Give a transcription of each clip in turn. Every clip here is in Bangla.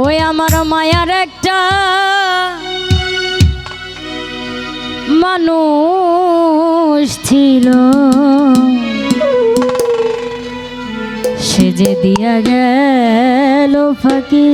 ওই আমার মায়ার একটা মানুষ ছিল। সে যে দিয়া গেল ফাঁকি।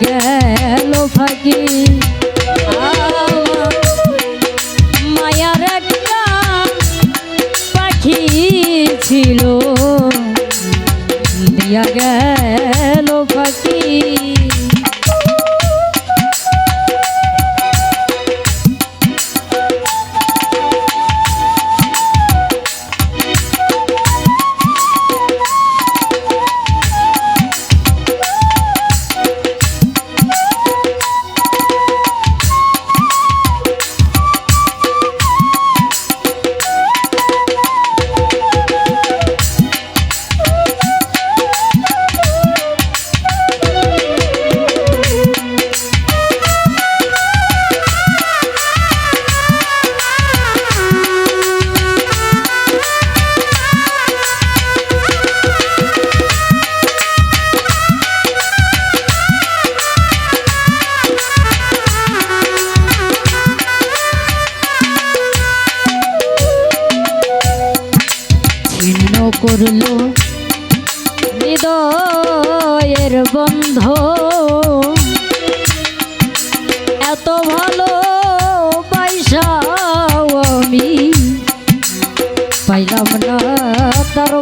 দিয়া ছিন্ন করল। হৃদয়ের বন্ধ। এত ভালো পয়সাও আমি পাইলাম না তার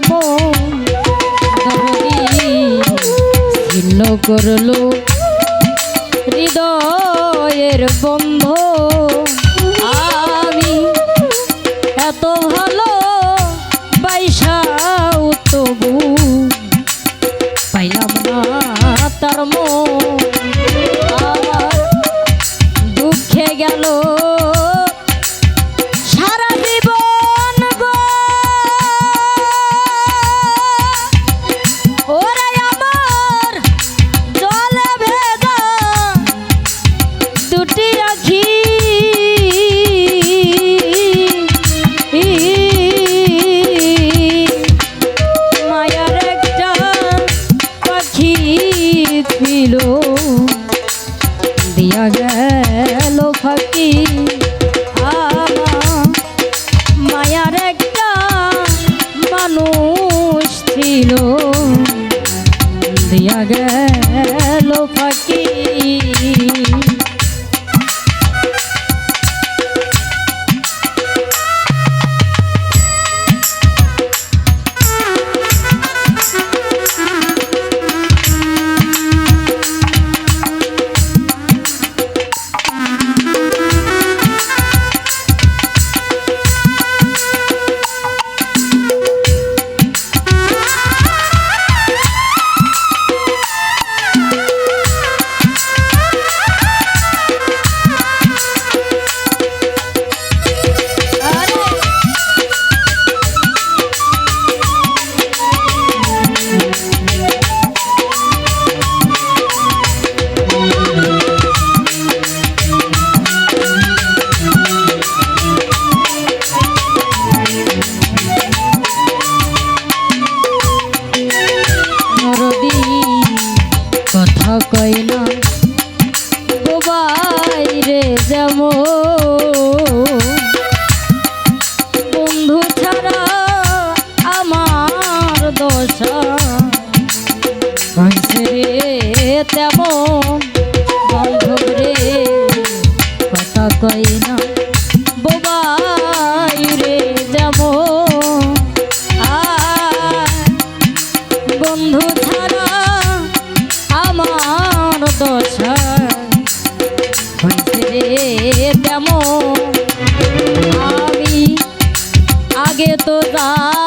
ছিন্ন করল। হৃদয়ের বন্ধ। আমার দুঃখে গেল। সারা জীবন ওরে আমার জলে ভেজা দুটি দিয়া গেল ফাঁকি। বন্ধু ছাড়া আমার দশা রে তেমন বান্ধব রে কথা কই না। लागे तो दा।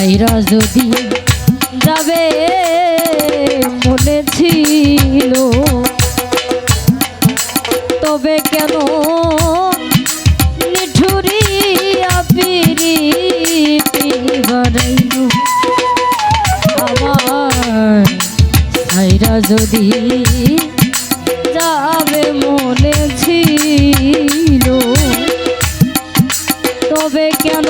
পায়রা যদি যাবে, মনে ছিল। তবে কেন নিঠুরি আপিরি বানাইল যদি যাবে, মনে ছিল। তবে কেন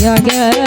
yeah, yeah.